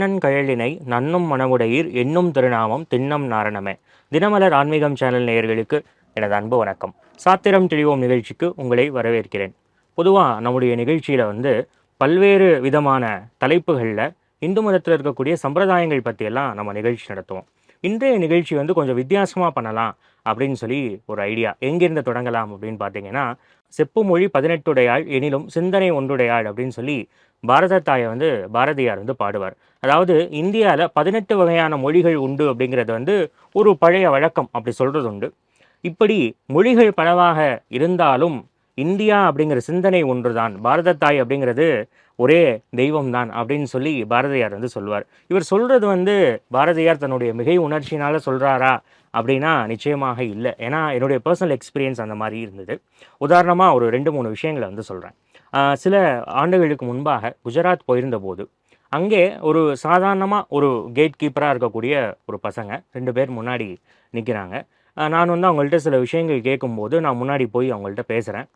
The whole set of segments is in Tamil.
கண்ணன் கழலினை நன்னும் மனமுடையீர் என்னும் திருநாமம் திண்ணம் நாரணமே. தினமலர் ஆன்மீகம் சேனல் நேயர்களுக்கு எனது அன்பு வணக்கம். சாத்திரம் தெளிவோம் நிகழ்ச்சிக்கு உங்களை வரவேற்கிறேன். பொதுவாக நம்முடைய நிகழ்ச்சியில் வந்து பல்வேறு விதமான தலைப்புகளில் இந்து மதத்தில் இருக்கக்கூடிய சம்பிரதாயங்கள் பற்றியெல்லாம் நம்ம நிகழ்ச்சி நடத்துவோம். இன்றைய நிகழ்ச்சி வந்து கொஞ்சம் வித்தியாசமாக பண்ணலாம் அப்படின்னு சொல்லி ஒரு ஐடியா. எங்கிருந்து தொடங்கலாம் அப்படின்னு பார்த்தீங்கன்னா செப்பு மொழி பதினெட்டுடையாள் எனினும் சிந்தனை ஒன்றுடையாள் அப்படின்னு சொல்லி பாரத தாயை வந்து பாரதியார் வந்து பாடுவார். அதாவது இந்தியாவில் பதினெட்டு வகையான மொழிகள் உண்டு அப்படிங்கிறது வந்து ஒரு பழைய வழக்கம் அப்படி சொல்கிறது உண்டு இப்படி மொழிகள் பலவாக இருந்தாலும் இந்தியா அப்படிங்கிற சிந்தனை ஒன்று தான் பாரத தாய் அப்படிங்கிறது ஒரே தெய்வம் தான் அப்படின்னு சொல்லி பாரதியார் வந்து சொல்வார் இவர் சொல்கிறது வந்து பாரதியார் தன்னுடைய மிகை உணர்ச்சினால் சொல்கிறாரா அப்படின்னா நிச்சயமாக இல்லை. ஏன்னா என்னுடைய பர்சனல் எக்ஸ்பீரியன்ஸ் அந்த மாதிரி இருந்தது. உதாரணமாக ஒரு ரெண்டு மூணு விஷயங்களை வந்து சொல்கிறேன் சில ஆண்டுகளுக்கு முன்பாக குஜராத் போயிருந்தபோது அங்கே ஒரு சாதாரணமாக ஒரு கேட் கீப்பராக இருக்கக்கூடிய ஒரு பசங்க ரெண்டு பேர் முன்னாடி நிற்கிறாங்க நான் வந்து அவங்கள்ட்ட சில விஷயங்கள் கேட்கும்போது நான் முன்னாடி போய் அவங்கள்ட்ட பேசுகிறேன்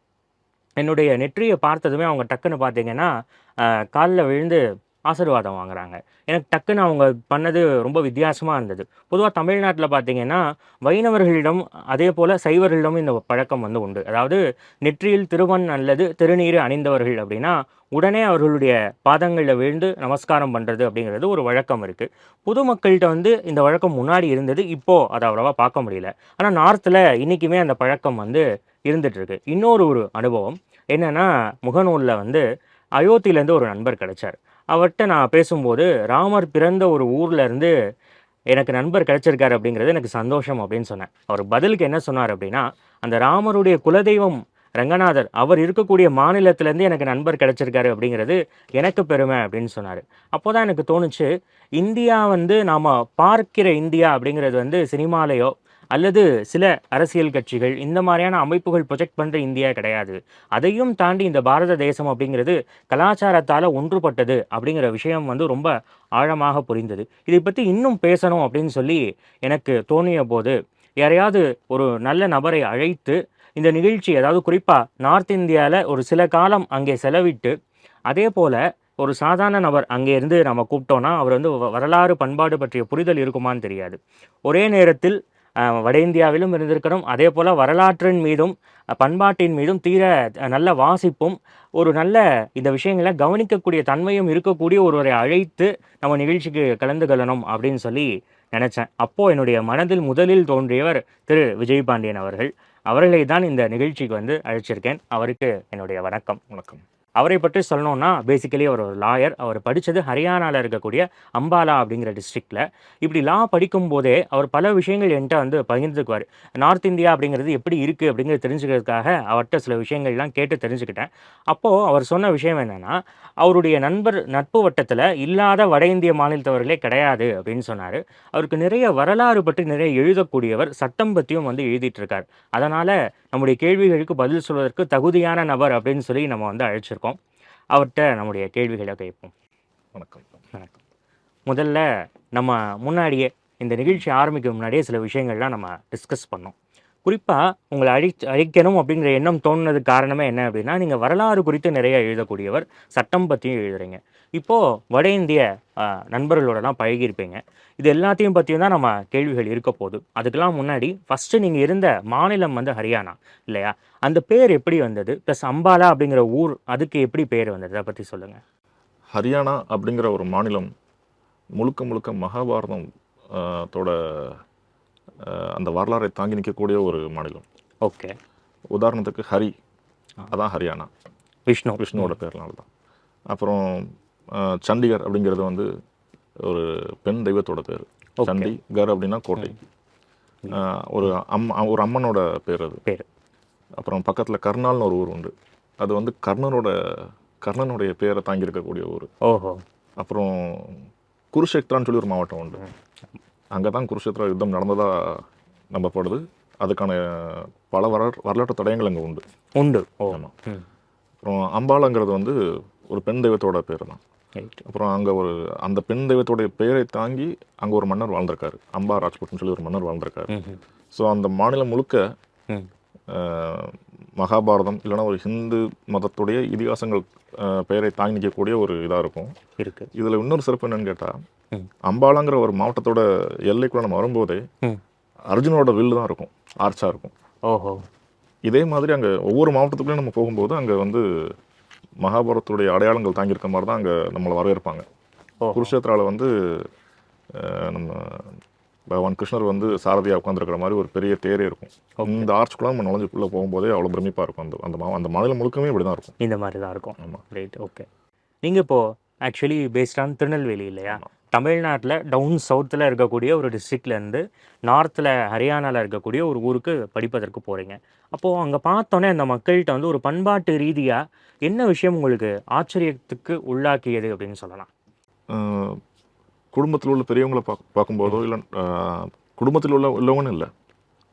என்னுடைய நெற்றியை பார்த்ததுமே அவங்க டக்குன்னு பார்த்தீங்கன்னா காலில் விழுந்து ஆசீர்வாதம் வாங்குறாங்க. எனக்கு டக்குன்னு அவங்க பண்ணது ரொம்ப வித்தியாசமாக இருந்தது. பொதுவாக தமிழ்நாட்டில் பார்த்தீங்கன்னா வைணவர்களிடம் அதே போல் சைவர்களிடம் இந்த பழக்கம் வந்து உண்டு. அதாவது நெற்றியில் திருவன் அல்லது திருநீர் அணிந்தவர்கள் அப்படின்னா உடனே அவர்களுடைய பாதங்களில் விழுந்து நமஸ்காரம் பண்ணுறது அப்படிங்கிறது ஒரு வழக்கம் இருக்குது பொதுமக்கள்கிட்ட வந்து இந்த வழக்கம் முன்னாடி இருந்தது இப்போது அதை அவ்வளோவா பார்க்க முடியல. ஆனால் நார்த்தில் இன்றைக்குமே அந்த பழக்கம் வந்து இருந்துகிட்ருக்கு இன்னொரு ஒரு அனுபவம் என்னென்னா முகநூலில் வந்து அயோத்தியிலேருந்து ஒரு நண்பர் கிடைச்சார். அவர்கிட்ட நான் பேசும்போது ராமர் பிறந்த ஒரு ஊர்லேருந்து எனக்கு நண்பர் கிடச்சிருக்காரு அப்படிங்கிறது எனக்கு சந்தோஷம் அப்படின்னு சொன்னேன். அவர் பதிலுக்கு என்ன சொன்னார் அப்படின்னா அந்த ராமருடைய குலதெய்வம் ரங்கநாதர் அவர் இருக்கக்கூடிய மாநிலத்திலேருந்து எனக்கு நண்பர் கிடச்சிருக்காரு அப்படிங்கிறது எனக்கு பெருமை அப்படின்னு சொன்னார். அப்போ தான் எனக்கு தோணுச்சு இந்தியா வந்து நாம் பார்க்கிற இந்தியா அப்படிங்கிறது வந்து சினிமாலேயோ அல்லது சில அரசியல் கட்சிகள் இந்த மாதிரியான அமைப்புகள் ப்ரொஜெக்ட் பண்ணுற இந்தியா கிடையாது. அதையும் தாண்டி இந்த பாரத தேசம் அப்படிங்கிறது கலாச்சாரத்தால் ஒன்றுபட்டது அப்படிங்கிற விஷயம் வந்து ரொம்ப ஆழமாக புரிந்தது. இதை பற்றி இன்னும் பேசணும் அப்படின்னு சொல்லி எனக்கு தோணிய போது யாரையாவது ஒரு நல்ல நபரை அழைத்து இந்த நிகழ்ச்சி அதாவது குறிப்பாக நார்த் இந்தியாவில் ஒரு சில காலம் அங்கே செலவிட்டு அதே போல் ஒரு சாதாரண நபர் அங்கே இருந்து நம்ம கூப்பிட்டோன்னா அவர் வந்து வரலாறு பண்பாடு பற்றிய புரிதல் இருக்குமான்னு தெரியாது. ஒரே நேரத்தில் வட இந்தியாவிலும் இருந்திருக்கணும். அதே போல் வரலாற்றின் மீதும் பண்பாட்டின் மீதும் தீர நல்ல வாசிப்பும் ஒரு நல்ல இந்த விஷயங்களை கவனிக்கக்கூடிய தன்மையும் இருக்கக்கூடிய ஒருவரை அழைத்து நம்ம நிகழ்ச்சிக்கு கலந்து கொள்ளணும் அப்படின்னு சொல்லி நினச்சேன். அப்போது என்னுடைய மனதில் முதலில் தோன்றியவர் திரு. விஜய் பாண்டியன் அவர்கள். அவர்களை தான் இந்த நிகழ்ச்சிக்கு வந்து அழைச்சிருக்கேன். அவருக்கு என்னுடைய வணக்கம். வணக்கம். அவரை பற்றி சொல்லணும்னா பேசிக்கலி அவர் ஒரு லாயர் அவர் படித்தது ஹரியானாவில் இருக்கக்கூடிய அம்பாலா அப்படிங்கிற டிஸ்ட்ரிக்டில் இப்படி லா படிக்கும் போதே அவர் பல விஷயங்கள் என்கிட்ட வந்து பகிர்ந்துக்குவார். நார்த் இந்தியா அப்படிங்கிறது எப்படி இருக்குது அப்படிங்கிறது தெரிஞ்சுக்கிறதுக்காக அவர்கிட்ட சில விஷயங்கள்லாம் கேட்டு தெரிஞ்சுக்கிட்டேன். அப்போது அவர் சொன்ன விஷயம் என்னென்னா அவருடைய நண்பர் நட்பு வட்டத்தில் இல்லாத வட இந்திய மாநிலத்தவர்களே கிடையாது அப்படின்னு சொன்னார். அவருக்கு நிறைய வரலாறு பற்றி நிறைய எழுதக்கூடியவர் சட்டம் பற்றியும் வந்து எழுதிட்டு இருக்கார். அதனால் நம்முடைய கேள்விகளுக்கு பதில் சொல்வதற்கு தகுதியான நபர் அப்படின்னு சொல்லி நம்ம வந்து அழைச்சிருக்கோம். அவர்கிட்ட நம்முடைய கேள்விகளை கேட்போம். வணக்கம். வணக்கம். முதல்ல நம்ம முன்னாடியே இந்த நிகழ்ச்சி ஆரம்பிக்க முன்னாடியே சில விஷயங்கள்லாம் நம்ம டிஸ்கஸ் பண்ணோம். குறிப்பாக உங்களை அழி அழிக்கணும் அப்படிங்கிற எண்ணம் தோணுனது காரணமே என்ன அப்படின்னா நீங்கள் வரலாறு குறித்து நிறைய எழுதக்கூடியவர் சட்டம் பற்றியும் எழுதுறீங்க. இப்போது வட இந்திய நண்பர்களோடலாம் பழகியிருப்பீங்க. இது எல்லாத்தையும் பற்றியும் தான் நம்ம கேள்விகள் இருக்க போகுது. அதுக்கெல்லாம் முன்னாடி ஃபஸ்ட்டு நீங்கள் இருந்த மாநிலம் வந்து ஹரியானா இல்லையா? அந்த பேர் எப்படி வந்தது? ப்ளஸ் அம்பாலா அப்படிங்கிற ஊர் அதுக்கு எப்படி பேர் வந்தது? அதை பற்றி சொல்லுங்கள் ஹரியானா அப்படிங்கிற ஒரு மாநிலம் முழுக்க முழுக்க மகாபாரதம் தோட அந்த வரலாறை தாங்கி நிற்கக்கூடிய ஒரு மாநிலம். ஓகே. உதாரணத்துக்கு ஹரி. அதான் ஹரியானா. விஷ்ணு. விஷ்ணுவோட பேர்னால தான் அப்புறம் சண்டிகர் அப்படிங்கிறது வந்து ஒரு பெண் தெய்வத்தோட பேர். சண்டி கர் அப்படின்னா கோட்டை. ஒரு அம் ஒரு அம்மனோட பேர் அது. பேர். அப்புறம் பக்கத்தில் கர்னால்னு ஒரு ஊர் உண்டு. அது வந்து கர்ணனோட கர்ணனுடைய பேரை தாங்கி இருக்கக்கூடிய ஊர். ஓஹோ. அப்புறம் குருஷேத்ரான்னு சொல்லி ஒரு மாவட்டம் உண்டு. அங்கே தான் குருஷேத்திர யுத்தம் நடந்ததாக நம்பப்படுது. அதுக்கான பல வர வரலாற்று தடயங்கள் அங்கே உண்டு. உண்டு. ஆமாம் அப்புறம் அம்பாலங்கிறது வந்து ஒரு பெண் தெய்வத்தோட பேர் தான். அப்புறம் அங்கே ஒரு அந்த பெண் தெய்வத்தோடைய பெயரை தாங்கி அங்கே ஒரு மன்னர் வாழ்ந்திருக்காரு. அம்பா ராஜ்புட்னு சொல்லி ஒரு மன்னர் வாழ்ந்திருக்காரு. ஸோ அந்த மாநிலம் முழுக்க மகாபாரதம் இல்லைன்னா ஒரு ஹிந்து மதத்துடைய இதிகாசங்கள் பெயரை தாங்கி நிற்கக்கூடிய ஒரு இதாக இருக்கும். இருக்கு. இதில் இன்னொரு சிறப்பு என்னன்னு கேட்டால். அம்பாலாங்கிற ஒரு மாவட்டத்தோட எல்லைக்குள்ள நம்ம வரும்போதே. அர்ஜுனோட வில்லு தான் இருக்கும் ஆர்ச்சா இருக்கும். ஓஹோ. இதே மாதிரி அங்கே ஒவ்வொரு மாவட்டத்துக்குள்ளேயும் நம்ம போகும்போது அங்கே வந்து மகாபாரதத்துடைய அடையாளங்கள் தாங்கியிருக்க மாதிரி தான் அங்கே நம்மளை வரவேற்பாங்க. குருஷேத்ராவில் வந்து நம்ம பகவான் கிருஷ்ணர் வந்து சாரதியாக உட்காந்துருக்கிற மாதிரி ஒரு பெரிய தேரே இருக்கும். இந்த ஆர்ச்சுக்குள்ள நம்ம நுழைஞ்சுக்குள்ளே போகும்போதே அவ்வளோ பிரமிப்பாக இருக்கும். அந்த அந்த மா- அந்த மாநிலம் முழுக்கமே இப்படி தான் இருக்கும். இந்த மாதிரி தான் இருக்கும். ஆமாம் ரைட் ஓகே நீங்கள் இப்போது ஆக்சுவலி பேஸ்ட் ஆன் திருநெல்வேலி இல்லையா. தமிழ்நாட்டில் டவுன் சவுத்தில் இருக்கக்கூடிய ஒரு டிஸ்ட்ரிக்ட்லேருந்து நார்த்தில் ஹரியானாவில் இருக்கக்கூடிய ஒரு ஊருக்கு படிப்பதற்கு போகிறீங்க அப்போது அங்கே பார்த்தோன்னே அந்த மக்கள்கிட்ட வந்து ஒரு பண்பாட்டு ரீதியாக என்ன விஷயம் உங்களுக்கு ஆச்சரியத்துக்கு உள்ளாக்கியது அப்படின்னு சொல்லலாம்? குடும்பத்தில் உள்ள பெரியவங்களை பார்க்க பார்க்கும்போதோ இல்லை குடும்பத்தில் உள்ள உள்ளவங்கன்னு இல்லை.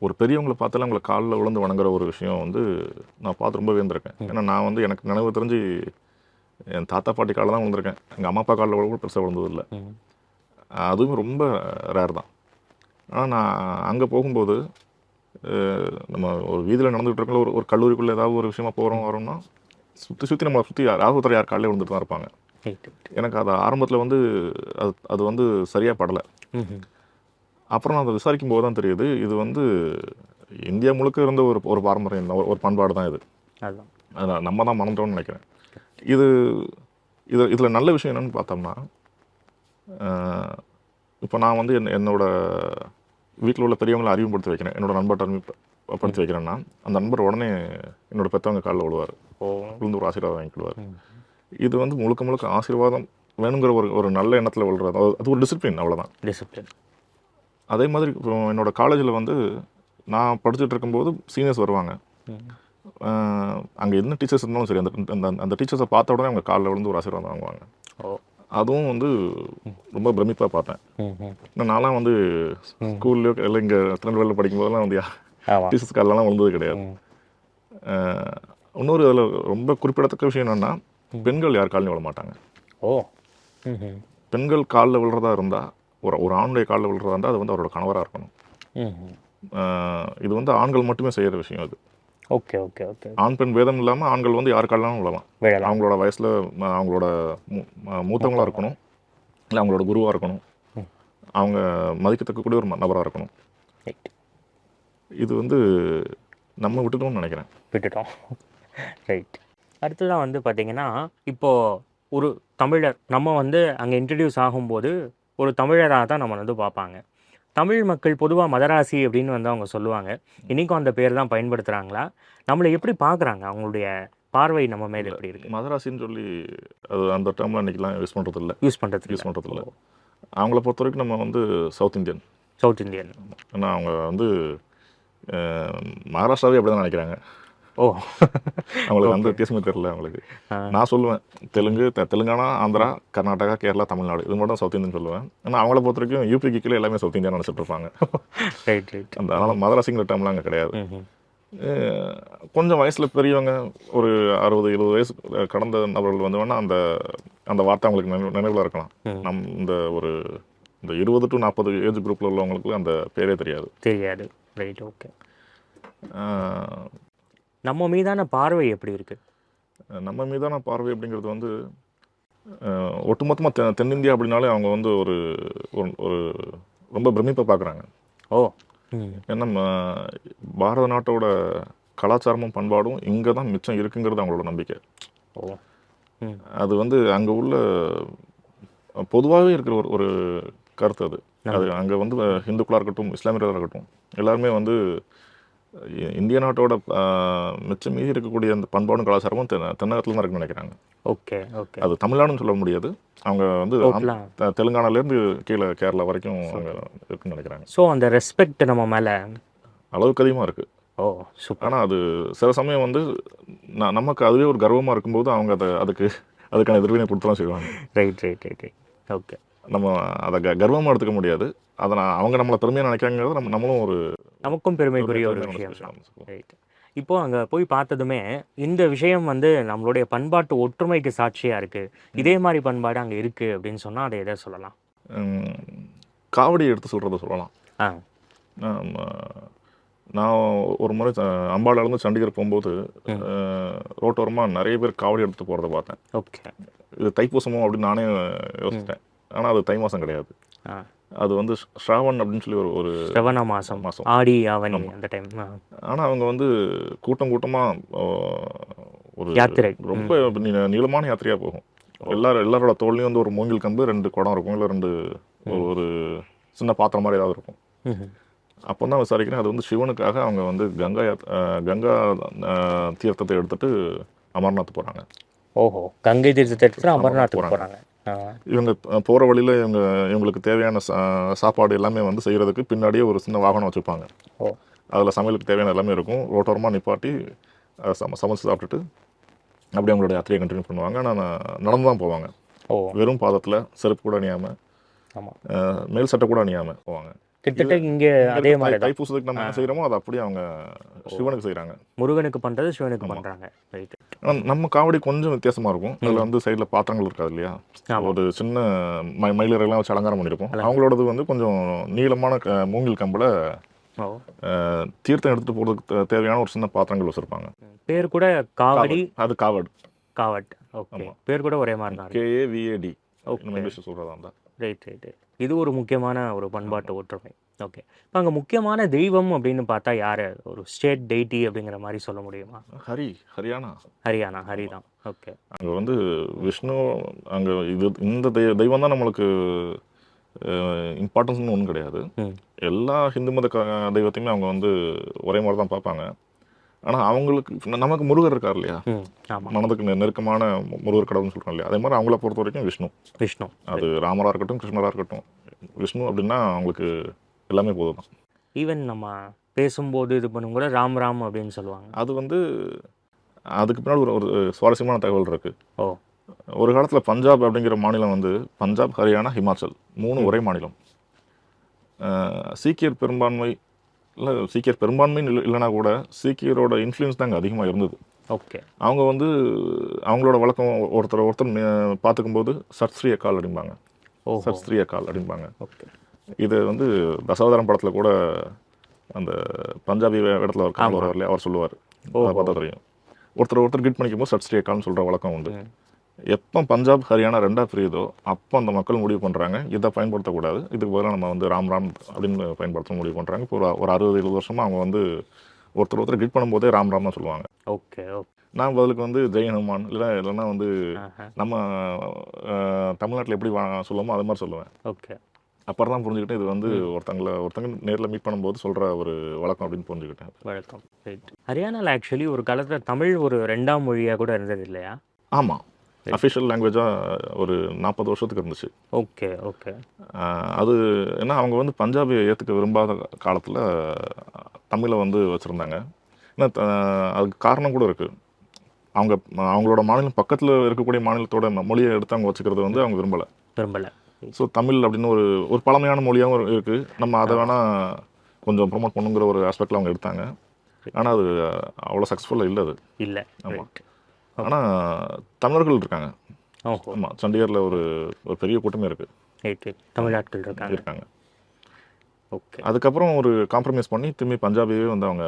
ஒரு பெரியவங்களை பார்த்தாலும் அவங்களை காலில் விழுந்து வணங்குற ஒரு விஷயம் வந்து நான் பார்த்து ரொம்ப வியந்திருக்கேன் ஏன்னா நான் வந்து எனக்கு நினைவு தெரிஞ்சு என் தாத்தா பாட்டி காலில் தான் விழுந்திருக்கேன். எங்கள் அம்மா அப்பா காலில் கூட பெருசாக விழுந்தது இல்லை. ம். அதுவும் ரொம்ப ரேர் தான். ஆனால் நான் அங்கே போகும்போது நம்ம ஒரு வீதியில் நடந்துகிட்டு இருக்கல ஒரு ஒரு கல்லூரிக்குள்ளே ஏதாவது ஒரு விஷயமா போகிறோம் வரோம்னா சுற்றி சுற்றி நம்மளை சுற்றி யாராவது ஒருத்தர் யார் காலையில் விழுந்துட்டு தான் இருப்பாங்க. எனக்கு அது ஆரம்பத்தில் வந்து அது அது வந்து சரியாக படலை. அப்புறம் நான் அதை விசாரிக்கும் போது தான் தெரியுது இது வந்து இந்தியா முழுக்க இருந்த ஒரு ஒரு பாரம்பரியம் தான், ஒரு- பண்பாடு தான் இது. அதுதான் அதை நம்ம தான் மறந்துட்டோம்னு நினைக்கிறேன். இது இது இதில் நல்ல விஷயம் என்னன்னு பார்த்தோம்னா இப்போ நான் வந்து என் என்னோட வீட்டில் உள்ள பெரியவங்களை அறிமுகப்படுத்தி வைக்கிறேன். என்னோட நண்பர்கிட்ட அறிமுகப்படுத்தி வைக்கிறேன்னா அந்த நண்பர் உடனே என்னோட பெற்றவங்க காலில் விழுவார். விழுந்து ஒரு ஆசீர்வாதம் வாங்கிடுவார் ம். இது வந்து முழுக்க முழுக்க ஆசீர்வாதம் வேணுங்கிற ஒரு ஒரு நல்ல எண்ணத்தில் விழுறது. அது- ஒரு டிசிப்ளின் அவ்வளோதான் டிசிப்ளின் அதே மாதிரி இப்போ என்னோட காலேஜில் வந்து நான் படிச்சுட்டு இருக்கும்போது சீனியர்ஸ் வருவாங்க. அங்கே என்ன டீச்சர்ஸ் இருந்தாலும் சரி அந்த அந்த அந்த டீச்சர்ஸை பார்த்த உடனே அவங்க காலில் விழுந்து ஒரு ஆசீர்வாதம் வாங்குவாங்க. அதுவும் வந்து ரொம்ப பிரமிப்பாக பார்த்தேன். நான்லாம் வந்து ஸ்கூல்லையோ இல்லை இங்கே திருநெல்வேலியில் படிக்கும்போதெல்லாம் வந்து டீச்சர்ஸ் காலெலாம் விழுந்தது கிடையாது. இன்னொரு அதில் ரொம்ப குறிப்பிடத்தக்க விஷயம் என்னென்னா பெண்கள் யார் காலையும் விழ மாட்டாங்க ஓ பெண்கள் காலில் விழுறதா இருந்தால் ஒரு ஒரு ஆணுடைய காலில் விழுறதா இருந்தால் அது வந்து அவரோட கணவராக இருக்கணும். இது வந்து ஆண்கள் மட்டுமே செய்கிற விஷயம் அது. Okay okay okay. ஆண் பெண் வேதம் இல்லாமல் ஆண்கள் வந்து யார் காலிலும் விழலாம். அவங்களோட வயசில் அவங்களோட மூ- ம- மூத்தவங்களா இருக்கணும். இல்லை அவங்களோட குருவாக இருக்கணும். அவங்க மதிக்கத்தக்கக்கூடிய ஒரு நபராக இருக்கணும். ரைட் இது வந்து நம்ம விட்டுட்டோம்னு நினைக்கிறேன். விட்டுட்டோம். ரைட் அடுத்ததாக வந்து பார்த்தீங்கன்னா இப்போது ஒரு தமிழர் நம்ம வந்து அங்கே இன்ட்ரடியூஸ் ஆகும்போது ஒரு தமிழராக தான் நம்ம வந்து பார்ப்பாங்க. தமிழ் மக்கள் பொதுவாக மதராசி அப்படின்னு வந்து அவங்க சொல்லுவாங்க. இன்றைக்கும் அந்த பேர் தான் பயன்படுத்துகிறாங்களா நம்மளை எப்படி பார்க்குறாங்க? அவங்களுடைய பார்வை நம்ம மேலே எப்படி இருக்குது மதராசின்னு சொல்லி அது அந்த டேர்மில் அன்றைக்கெலாம் யூஸ் பண்ணுறது இல்லை யூஸ் பண்ணுறது யூஸ் பண்ணுறது இல்லை அவங்கள பொறுத்த வரைக்கும் நம்ம வந்து சவுத் இந்தியன் சவுத் இந்தியன் ஏன்னா அவங்க வந்து மகாராஷ்டிராவே அப்படி தான் நினைக்கிறாங்க. ஓ. அவங்களுக்கு அந்த வித்தியாசமே தெரியல அவங்களுக்கு. நான் சொல்லுவேன் தெலுங்கு தெலுங்கானா ஆந்திரா கர்நாடகா கேரளா தமிழ்நாடு இது மட்டும் சவுத் இந்தியன் சொல்லுவேன். ஆனால் அவங்கள பொறுத்த வரைக்கும் யூபிக்கு கீழே எல்லாமே சவுத் இந்தியா நினச்சிட்டு இருப்பாங்க. ரைட் ரைட் அந்த அதனால் மதராசிங்கிற டேம்லாம் அங்கே கிடையாது. கொஞ்சம் வயசில் பெரியவங்க ஒரு அறுபது எழுபது வயசு கடந்த நபர்கள் வந்து வேணால் அந்த அந்த வார்த்தை அவங்களுக்கு நினைவு நினைவில் இருக்கலாம். நம் இந்த ஒரு இந்த இருபது டு நாற்பது ஏஜ் குரூப்பில் உள்ளவங்களுக்கு அந்த பேரே தெரியாது. தெரியாது. ரைட் ஓகே நம்ம மீதான பார்வை எப்படி இருக்குது நம்ம மீதான பார்வை அப்படிங்கிறது வந்து ஒட்டுமொத்தமாக தெ தென்னிந்தியா அப்படின்னாலே அவங்க வந்து ஒரு ஒரு- ரொம்ப பிரமிப்பை பார்க்குறாங்க. ஓ. ஏன்னா பாரத நாட்டோட கலாச்சாரமும் பண்பாடும் இங்கே தான் மிச்சம் இருக்குங்கிறது அவங்களோட நம்பிக்கை. ஓ. அது வந்து அங்கே உள்ள பொதுவாகவே இருக்கிற ஒரு ஒரு கருத்து அது. அது அங்கே வந்து ஹிந்துக்களாக இருக்கட்டும் இஸ்லாமியர்களாக இருக்கட்டும் எல்லாருமே வந்து இந்திய நாட்டோட மிச்சம் மீதி இருக்கக்கூடிய அந்த பண்பாடும் கலாச்சாரமும் தென் தென்னகத்தில் தான் இருக்குன்னு நினைக்கிறாங்க. Okay okay. அது தமிழ்நாடுன்னு சொல்ல முடியாது. அவங்க வந்து தெலுங்கானாலேருந்து கீழே கேரளா வரைக்கும் அவங்க இருக்குன்னு நினைக்கிறாங்க. ஸோ அந்த ரெஸ்பெக்ட் நம்ம மேலே அளவுக்கு அதிகமாக இருக்குது ஓ சூப்பர். ஆனால் அது சில சமயம் வந்து ந- நமக்கு அதுவே ஒரு கர்வமாக இருக்கும்போது அவங்க அதை அதுக்கு அதுக்கான எதிர்வினை கொடுத்துலாம் செய்வாங்க. Right right right right okay நம்ம அதை க கர்வமாக எடுத்துக்க முடியாது. அதை நான் அவங்க நம்மளை பெருமையாக நினைக்கிறாங்கிறது நம்ம நம்மளும் ஒரு நமக்கும் பெருமைக்குரிய ஒரு விஷயம் இப்போ அங்கே போய் பார்த்ததுமே இந்த விஷயம் வந்து நம்மளுடைய பண்பாட்டு ஒற்றுமைக்கு சாட்சியாக இருக்குது இதே மாதிரி பண்பாடு அங்கே இருக்குது அப்படின்னு சொன்னால் அதை எதை சொல்லலாம்? காவடி எடுத்து சொல்கிறத சொல்லலாம். ஆ. நான் ஒரு முறை அம்பாலாலேருந்து சண்டிகர் போகும்போது ரோட்டோரமாக நிறைய பேர் காவடி எடுத்து போகிறத பார்த்தேன். ஓகே. இது தைப்பூசமோ அப்படின்னு நானே யோசித்தேன் ஆனால் அது தை மாதம் கிடையாது. அது வந்து ஸ்ராவன் அப்படின்னு சொல்லி ஒரு ஒரு சிரவண மாசம். மாதம் ஆடி ஆவணி அந்த டைம் ஆனால் அவங்க வந்து கூட்டம் கூட்டமாக ஒரு யாத்திரை. ரொம்ப நீளமான யாத்திரையாக போகும். எல்லாரும் எல்லாரோட தோல்லையும் வந்து ஒரு மூங்கில் கம்பு ரெண்டு குடம் இருக்கும். இல்லை ரெண்டு ஒரு- ஒரு சின்ன பாத்திரம் மாதிரி ஏதாவது இருக்கும். அப்போ தான் விசாரிக்கிறேன். அது வந்து சிவனுக்காக அவங்க வந்து கங்கா கங்கா தீர்த்தத்தை எடுத்துட்டு அமர்நாத் போகிறாங்க ஓஹோ. கங்கை தீர்த்தத்தை எடுத்துட்டு அமர்நாத்துக்கு போறாங்க. ஆ, இவங்க போற வழியில இவங்க இவங்களுக்கு தேவையான சா- சாப்பாடு எல்லாமே வந்து செய்யறதுக்கு பின்னாடியே ஒரு சின்ன வாகனம் வச்சுருப்பாங்க அதில் சமையலுக்கு தேவையான எல்லாமே இருக்கும். ரோட்டோரமாக நிப்பாட்டி சம சமைச்சு சாப்பிட்டுட்டு அப்படியே அவங்களோட யாத்திரையை கண்டினியூ பண்ணுவாங்க. ஆனால் நடந்து தான் போவாங்க. ஓ. வெறும் பாதத்தில் செருப்பு கூட அணியாமல் மேல் சட்டை கூட அணியாமல் போவாங்க. கிட்டத்தட்ட இங்க அதே மாதிரி தைப்பூசத்துக்கு நம்ம செய்கிறோமோ அதை அப்படியே அவங்க சிவனுக்கு செய்கிறாங்க முருகனுக்கு பண்றது சிவனுக்கு ரைட் ஆனால் நம்ம காவடி கொஞ்சம் வித்தியாசமா இருக்கும். அதில் வந்து சைடில் பாத்திரங்கள் இருக்காது இல்லையா. ஒரு சின்ன ம மயிலரெல்லாம் வச்சு அலங்காரம் பண்ணியிருப்போம் அவங்களோடது வந்து கொஞ்சம் நீளமான மூங்கில் கம்பில் தீர்த்தம் எடுத்துகிட்டு போகிறதுக்கு தேவையான ஒரு சின்ன பாத்திரங்கள் வச்சுருப்பாங்க. பேர் கூட காவடி. அது காவடு. காவட். ஓகே. பேர் கூட ஒரே மாதிரி தான் இருக்கு. KAVAD okay. நம்ம இங்கிலீஷில் சொல்கிறதா இருந்தால் ரைட் ரைட் இது ஒரு முக்கியமான ஒரு பண்பாட்டு ஒற்றுமை. ஓகே இப்போ அங்கே முக்கியமான தெய்வம் அப்படின்னு பார்த்தா யார்? ஒரு ஸ்டேட் டெய்டி அப்படிங்கிற மாதிரி சொல்ல முடியுமா? ஹரி ஹரியானா. ஹரியானா ஹரி தான் ஓகே அங்கே வந்து விஷ்ணு அங்கே இது இந்த தெய் தெய்வம் தான் நம்மளுக்கு இம்பார்ட்டன்ஸ்னு ஒன்றும் கிடையாது. எல்லா ஹிந்து மத தெய்வத்தையுமே அவங்க வந்து ஒரே மாதிரி தான் பார்ப்பாங்க. ஆனால் அவங்களுக்கு நமக்கு முருகர் இருக்கார் இல்லையா? மனதுக்கு நெருக்கமான முருகர் கடவுள்னு சொல்கிறோம் இல்லையா? அதே மாதிரி அவங்கள பொறுத்த வரைக்கும் விஷ்ணு. விஷ்ணு. அது ராமராக இருக்கட்டும் கிருஷ்ணராக இருக்கட்டும். விஷ்ணு அப்படின்னா அவங்களுக்கு எல்லாமே போதும் தான் ஈவன் நம்ம பேசும்போது இது பண்ணும் கூட ராம் ராம் அப்படின்னு சொல்லுவாங்க. அது வந்து அதுக்கு பின்னாடி ஒரு ஒரு சுவாரஸ்யமான தகவல் இருக்குது ஓ. ஒரு காலத்தில் பஞ்சாப் அப்படிங்கிற மாநிலம் வந்து பஞ்சாப் ஹரியானா ஹிமாச்சல் மூணு ஒரே மாநிலம். சீக்கியர் பெரும்பான்மை இல்லை சீக்கியர் பெரும்பான்மைன்னு இல்லை இல்லைனா கூட சீக்கியரோட இன்ஃப்ளூயன்ஸ் தான் அங்கே அதிகமாக இருந்தது. ஓகே. அவங்க வந்து அவங்களோட வழக்கம் ஒருத்தர் ஒருத்தர் பார்த்துக்கும்போது சத்ஸ்ரீ அக்கால் அப்படிம்பாங்க ஓ சத்ஸ்ரீ அக்கால் அப்படிம்பாங்க ஓகே. இது வந்து தசாவதாரம் படத்தில் கூட அந்த பஞ்சாபி இடத்துல ஒரு கால் இல்லையா அவர் சொல்லுவார். பார்த்தா தெரியும். ஒருத்தர் ஒருத்தர் கிட் பண்ணிக்கும் போது சத்ஸ்ரீ அக்கால்னு சொல்கிற வழக்கம் உண்டு. எப்போ பஞ்சாப் ஹரியானா ரெண்டா பிரியுதோ அப்போ அந்த மக்கள் முடிவு பண்ணுறாங்க இதை பயன்படுத்தக்கூடாது. இதுக்கு பதிலாக நம்ம வந்து ராம் ராம் அப்படின்னு பயன்படுத்த முடிவு பண்ணுறாங்க இப்போ ஒரு அறுபது எழுபது வருஷமாக அவங்க வந்து ஒருத்தர் ஒருத்தர் கிட் பண்ணும்போதே ராம் ராம் தான் சொல்லுவாங்க. Okay okay. நான் பதிலுக்கு வந்து ஜெய் ஹனுமான் இல்லை இல்லைன்னா வந்து நம்ம தமிழ்நாட்டில் எப்படி வா- சொல்லுவோமோ அது மாதிரி சொல்லுவேன். ஓகே. அப்புறம் தான் புரிஞ்சுக்கிட்டேன். இது வந்து ஒருத்தங்கள ஒருத்தங்க நேரில் மீட் பண்ணும்போது சொல்கிற ஒரு வழக்கம் அப்படின்னு புரிஞ்சுக்கிட்டேன். வழக்கம். ரைட் ஹரியானாவில் ஆக்சுவலி ஒரு காலத்தில் தமிழ் ஒரு ரெண்டாம் மொழியாக கூட இருந்தது இல்லையா? ஆமாம் அஃபிஷியல் லாங்குவேஜாக ஒரு நாற்பது வருஷத்துக்கு இருந்துச்சு. Okay okay. அது ஏன்னா அவங்க வந்து பஞ்சாபியை ஏற்றுக்க விரும்பாத காலத்தில் தமிழை வந்து வச்சுருந்தாங்க. ஏன்னா அதுக்கு காரணம் கூட இருக்குது அவங்க அவங்களோட மாநிலம் பக்கத்தில் இருக்கக்கூடிய மாநிலத்தோட மொழியை எடுத்து அவங்க வச்சுக்கிறது வந்து அவங்க விரும்பலை. விரும்பலை. ஸோ தமிழ் அப்படின்னு ஒரு ஒரு பழமையான மொழியாகவும் இருக்குது நம்ம அதை வேணால் கொஞ்சம் ப்ரொமோட் பண்ணுங்கிற ஒரு ஆஸ்பெக்டில் அவங்க எடுத்தாங்க. ஆனால் அது அவ்வளோ சக்ஸஸ்ஃபுல்லாக இல்லை அது. இல்லை. ஆமா. ஆனால் தமிழர்கள் இருக்காங்க. ஆமாம் சண்டிகரில் ஒரு ஒரு பெரிய கூட்டமே இருக்குது ரைட் தமிழ்நாட்கள் இருக்காங்க. இருக்காங்க. ஓகே. அதுக்கப்புறம் ஒரு காம்ப்ரமைஸ் பண்ணி திரும்பி பஞ்சாபியே வந்து அவங்க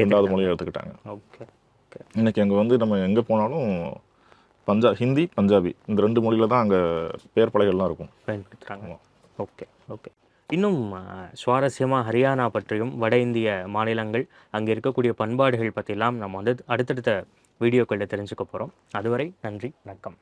ரெண்டாவது மொழியை எடுத்துக்கிட்டாங்க. Okay okay. இன்னைக்கு அங்கே வந்து நம்ம எங்கே போனாலும் பஞ்சா ஹிந்தி பஞ்சாபி இந்த ரெண்டு மொழியில தான் அங்கே பேர் பலகைகள்லாம் இருக்கும். பயன்படுத்துகிறாங்க ஓகே ஓகே. இன்னும் சுவாரஸ்யமாக ஹரியானா பற்றியும் வட இந்திய மாநிலங்கள் அங்கே இருக்கக்கூடிய பண்பாடுகள் பற்றிலாம் நம்ம வந்து அடுத்தடுத்த வீடியோக்களில் தெரிஞ்சுக்க போகிறோம் அதுவரை நன்றி வணக்கம்.